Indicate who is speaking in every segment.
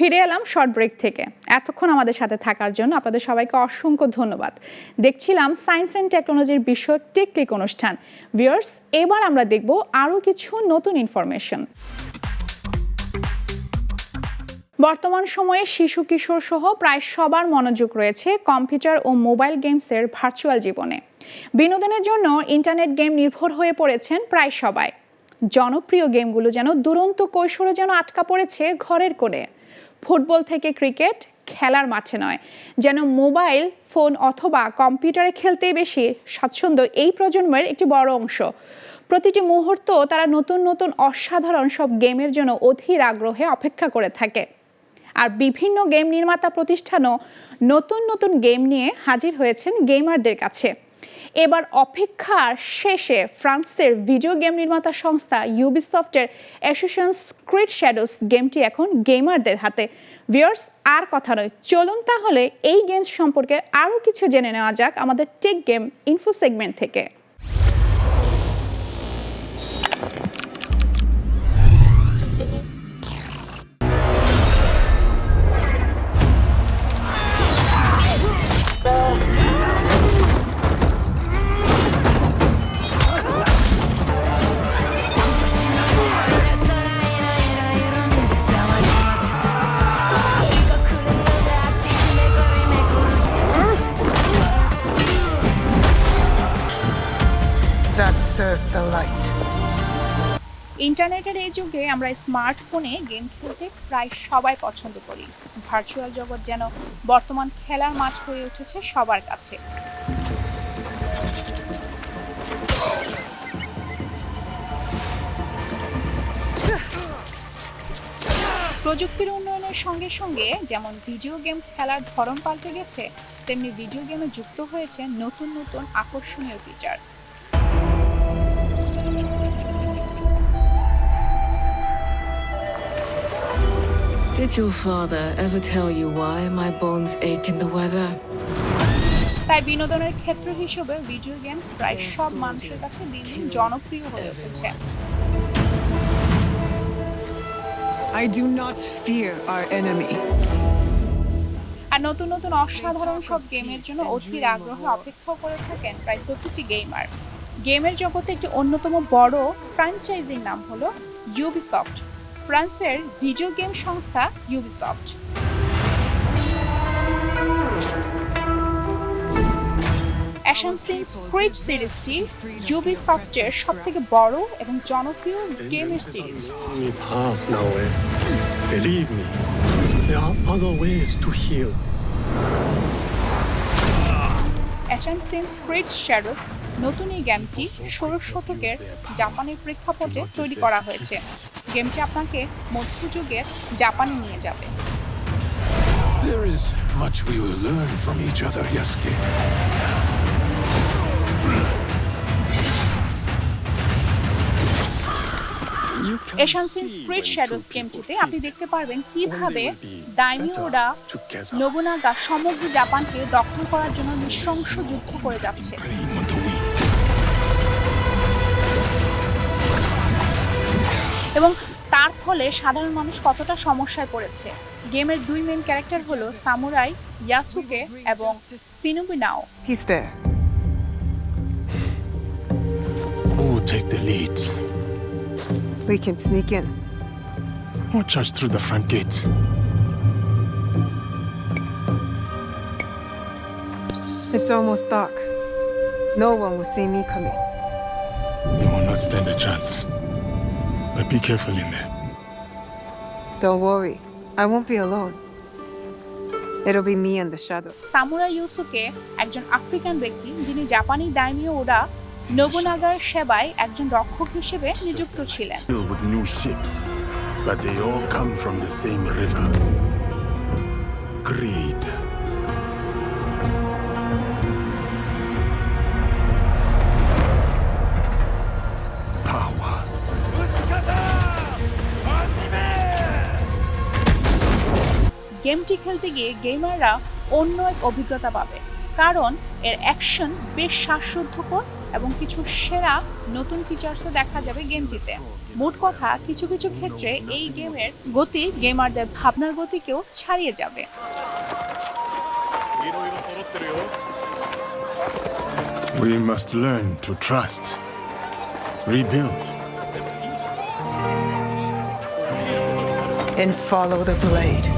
Speaker 1: ফিরে এলাম short break থেকে। এতক্ষণ আমাদের সাথে থাকার জন্য আপনাদের সবাইকে অসংখ্য ধন্যবাদ। দেখছিলাম সায়েন্স অ্যান্ড টেকনোলজির বিষয়ক টেকলিক অনুষ্ঠান। ভিউয়ার্স এবার আমরা দেখব আরও কিছু নতুন ইনফরমেশন বর্তমান সময়ে শিশু কিশোর সহ প্রায় সবার মনোযোগ রয়েছে কম্পিউটার ও মোবাইল গেমসের ভার্চুয়াল জীবনে। বিনোদনের জন্য ইন্টারনেট গেম নির্ভর হয়ে পড়েছেন প্রায় সবাই। জনপ্রিয় গেমগুলো যেন দুরন্ত কৈশোরে যেন আটকা পড়েছে ঘরের কোণে। ফুটবল থেকে ক্রিকেট খেলার মাঠে নয়। যেন মোবাইল, ফোন অথবা কম্পিউটারে খেলতেই বেশি স্বাচ্ছন্দ্য এই প্রজন্মের একটি বড় অংশ। প্রতিটি মুহূর্ত তারা নতুন নতুন অসাধারণ সব গেমের জন্য অধীর আগ্রহে অপেক্ষা করে থাকে। আর বিভিন্ন গেম নির্মাতা প্রতিষ্ঠানও নতুন নতুন গেম নিয়ে হাজির হয়েছেন গেমারদের কাছে। এবার অপেক্ষার শেষে ফ্রান্সের ভিডিও গেম নির্মাতা সংস্থা ইউবিসফটের অ্যাসোসিয়েশন স্ক্রিট শ্যাডোস গেমটি এখন গেমারদের হাতে। ভিউয়ার্স, আর কথা নয়। চলুন তাহলে এই গেমস সম্পর্কে আরও কিছু জেনে নেওয়া যাক আমাদের টেক গেম ইনফো সেগমেন্ট থেকে। ইন্টারনেটের এই যুগে আমরা স্মার্টফোনে গেম খেলতে প্রায় সবাই পছন্দ করি। ভার্চুয়াল জগৎ যেন বর্তমান খেলার মাঠ হয়ে উঠেছে সবার কাছে। প্রযুক্তির উন্নয়নের সঙ্গে সঙ্গে যেমন ভিডিও গেম খেলার ধরন পাল্টে গেছে, তেমনি ভিডিও গেমে যুক্ত হয়েছে নতুন নতুন আকর্ষণীয় feature
Speaker 2: Did your father ever tell you why my bones ache in the weather?
Speaker 1: তাই বিনোদনের ক্ষেত্র হিসেবে ভিডিও গেমস প্রায় সব মানুষের কাছে দিন দিন জনপ্রিয় হয়ে উঠেছে
Speaker 3: I do not fear our enemy.
Speaker 1: আর নতুন নতুন অসাধারণ সব গেমের জন্য অধীর আগ্রহে অপেক্ষা করে থাকেন প্রায় প্রতিটি গেমার গেমের জগতে একটি অন্যতম বড় ফ্র্যাঞ্চাইজির নাম হলো ইউবিসফট ফ্রান্সের ভিডিও গেম সংস্থা ইউবিসফট অ্যাসানসিনস ক্রিড সিরিজটি ইউবিসফটের সবথেকে বড় এবং জনপ্রিয় গেমের series?
Speaker 4: Believe me, there are other ways to heal.
Speaker 1: Assassin's Creed Shadows নতুন এই গেমটি ষোড়শ শতকের জাপানের প্রেক্ষাপটে তৈরি করা হয়েছে। গেমটি আপনাকে মধ্যযুগের জাপানে নিয়ে যাবে।
Speaker 5: There is much we will learn from each other, Yasuke.
Speaker 1: Creed
Speaker 4: when
Speaker 1: Shadows গেমটিতে আপনি দেখতে পারবেন কীভাবে
Speaker 4: ডাইমিওরা
Speaker 1: নবুনাগা সমগ্র জাপানকে দখল করার জন্য নৃশংস যুদ্ধ করে যাচ্ছে। এবং তার ফলে সাধারণ মানুষ কতটা সমস্যায় পড়েছে। গেমের দুই মেন ক্যারেক্টার হলো সামুরাই ইয়াসুকে এবং shinobi Naoe.
Speaker 3: We can sneak in.
Speaker 6: Watch us through the front gate.
Speaker 3: It's almost dark. No one will see me coming.
Speaker 6: You will not stand a chance. But be careful in there.
Speaker 3: Don't worry. I won't be alone. It'll be me and the shadows.
Speaker 1: Samurai Yasuke একজন African ব্যক্তি যিনি জাপানি দাইমিও ওরা নোবুনাগার সেবায় একজন রক্ষক হিসেবে নিযুক্ত ছিলেন
Speaker 6: Filled with new ships, but they all come from the same river. Greed.
Speaker 1: গেমটি খেলতে গিয়ে গেমাররা অন্য এক অভিজ্ঞতা পাবে কারণ এর অ্যাকশন বেশ শ্বাসরুদ্ধকর এবং কিছু সেরা নতুন ফিচার্সও দেখা যাবে গেমটিতে মোট কথা কিছু কিছু ক্ষেত্রে এই গেমের গতি গেমারদের ভাবনার গতিকেও ছাড়িয়ে যাবে
Speaker 6: We must learn to trust, rebuild.
Speaker 3: And follow the blade.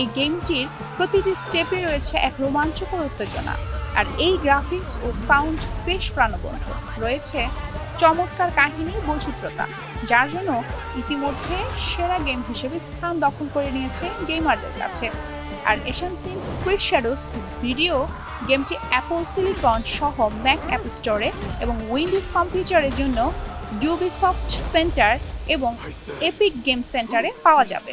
Speaker 1: এই গেমটির প্রতিটি স্টেপে রয়েছে এক রোমাঞ্চকর উত্তেজনা। আর এই গ্রাফিক্স ও সাউন্ড বেশ প্রাণবন্ত। রয়েছে চমৎকার কাহিনী বৈচিত্রতা, যার জন্য ইতিমধ্যে সেরা গেম হিসেবে স্থান দখল করে নিয়েছে গেমারদের কাছে। আর এশিয়ান সিনস স্প্রিট শ্যাডোস ভিডিও গেমটি অ্যাপল সিলিকন সহ ম্যাক অ্যাপ স্টোরে এবং উইন্ডোজ কম্পিউটারের জন্য ডিউবিসফট সেন্টার এবং এপিক গেম সেন্টারে পাওয়া যাবে।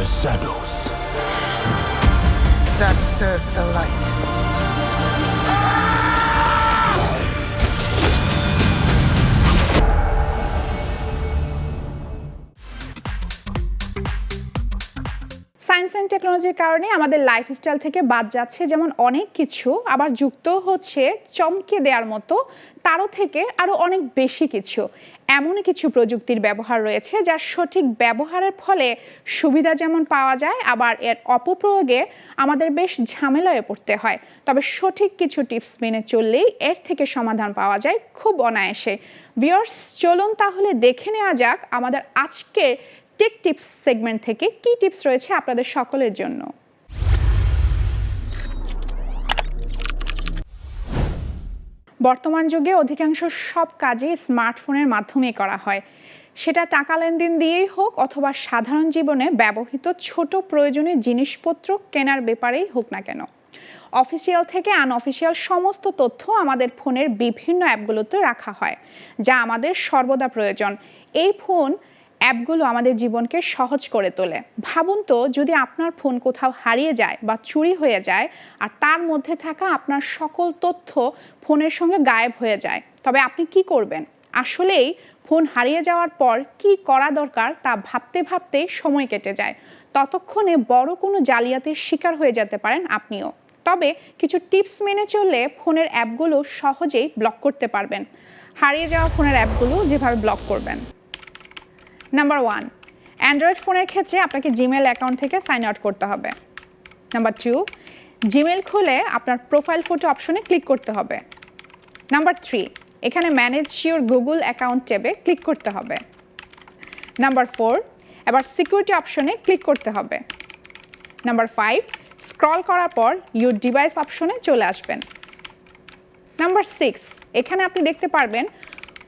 Speaker 6: The shadows.
Speaker 3: That serve the light.
Speaker 1: Science and টেকনোলজির কারণে আমাদের লাইফস্টাইল থেকে বাদ যাচ্ছে যেমন অনেক কিছু আবার যুক্ত হচ্ছে চমকে দেওয়ার মতো তারও থেকে আরও অনেক বেশি কিছু এমনই কিছু প্রযুক্তির ব্যবহার রয়েছে যার সঠিক ব্যবহারের ফলে সুবিধা যেমন পাওয়া যায়, আবার এর অপপ্রয়োগে আমাদের বেশ ঝামেলায় পড়তে হয়। তবে সঠিক কিছু টিপস মেনে চললেই এর থেকে সমাধান পাওয়া যায় খুব অনায়াসে। ভিওর্স চলুন তাহলে দেখে নেওয়া যাক আমাদের আজকের টেক টিপস সেগমেন্ট থেকে কি টিপস রয়েছে আপনাদের সকলের জন্য। বর্তমান যুগে অধিকাংশ সব কাজই স্মার্টফোনের মাধ্যমে করা হয়। সেটা টাকা লেনদেন দিয়েই হোক অথবা সাধারণ জীবনে ব্যবহৃত ছোট প্রয়োজনীয় জিনিসপত্র কেনার ব্যাপারেই হোক না কেন। অফিসিয়াল থেকে আনঅফিসিয়াল সমস্ত তথ্য আমাদের ফোনের বিভিন্ন অ্যাপগুলোতে রাখা হয়, যা আমাদের সর্বদা প্রয়োজন। এই ফোন অ্যাপগুলো আমাদের জীবনকে সহজ করে তোলে। ভাবুন তো, যদি আপনার ফোন কোথাও হারিয়ে যায় বা চুরি হয়ে যায়, আর তার মধ্যে থাকা আপনার সকল তথ্য ফোনের সঙ্গে গায়েব হয়ে যায়, তবে আপনি কি করবেন? আসলেই ফোন হারিয়ে যাওয়ার পর কি করা দরকার তা ভাবতে ভাবতে সময় কেটে যায়। ততক্ষণে বড় কোনো জালিয়াতির শিকার হয়ে যেতে পারেন আপনিও। তবে কিছু টিপস মেনে চললে ফোনের অ্যাপগুলো সহজেই ব্লক করতে পারবেন। হারিয়ে যাওয়া ফোনের অ্যাপগুলো যেভাবে ব্লক করবেন। নাম্বার ওয়ান অ্যান্ড্রয়েড ফোনের ক্ষেত্রে আপনাকে জিমেল অ্যাকাউন্ট থেকে সাইন আউট করতে হবে। নাম্বার টু জিমেল খুলে আপনার প্রোফাইল ফটো অপশনে ক্লিক করতে হবে। নাম্বার থ্রি এখানে ম্যানেজ ইউর গুগল অ্যাকাউন্ট ট্যাবে ক্লিক করতে হবে। নাম্বার ফোর এবার সিকিউরিটি অপশনে ক্লিক করতে হবে। নাম্বার ফাইভ স্ক্রল করার পর ইউর ডিভাইস অপশনে চলে আসবেন। নাম্বার সিক্স এখানে আপনি দেখতে পারবেন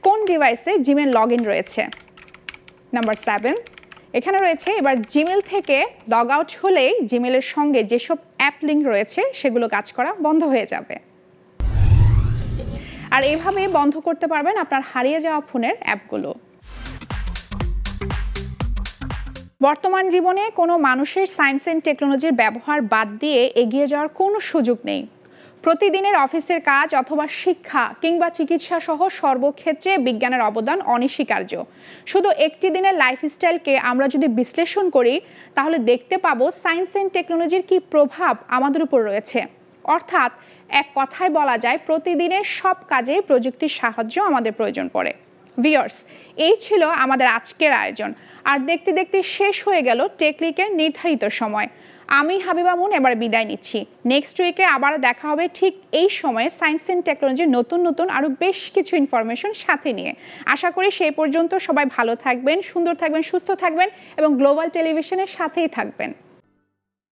Speaker 1: কোন ডিভাইসে জিমেল লগ রয়েছে। নাম্বার সেভেন এখানে রয়েছে, এবার জিমেল থেকে লগ আউট হলেই জিমেলের সঙ্গে যেসব অ্যাপ লিঙ্ক রয়েছে, সেগুলো কাজ করা বন্ধ হয়ে যাবে। আর এভাবে বন্ধ করতে পারবেন আপনার হারিয়ে যাওয়া ফোনের অ্যাপগুলো। বর্তমান জীবনে কোনো মানুষের সায়েন্স অ্যান্ড টেকনোলজির ব্যবহার বাদ দিয়ে এগিয়ে যাওয়ার কোনো সুযোগ নেই। প্রতিদিনের অফিসের কাজ অথবা শিক্ষা কিংবা চিকিৎসা সহ সর্বক্ষেত্রে বিজ্ঞানের অবদান অনস্বীকার্য। শুধু একটি দিনের লাইফস্টাইলকে আমরা যদি বিশ্লেষণ করি, তাহলে দেখতে পাবো সায়েন্স অ্যান্ড টেকনোলজির কি প্রভাব আমাদের উপর রয়েছে। অর্থাৎ এক কথায় বলা যায়, প্রতিদিনের সব কাজেই প্রযুক্তির সাহায্য আমাদের প্রয়োজন পড়ে। ভিওর্স এই ছিল আমাদের আজকের আয়োজন। আর দেখতে দেখতে শেষ হয়ে গেল টেকলিকের নির্ধারিত সময়। আমি হাবিবা মুন, এবার বিদায় নিচ্ছি। নেক্সট উইকে আবার দেখা হবে ঠিক এই সময়ে সায়েন্স অ্যান্ড টেকনোলজির নতুন নতুন আরও বেশ কিছু ইনফরমেশন সাথে নিয়ে। আশা করি সেই পর্যন্ত সবাই ভালো থাকবেন, সুন্দর থাকবেন, সুস্থ থাকবেন এবং গ্লোবাল টেলিভিশনের সাথেই থাকবেন।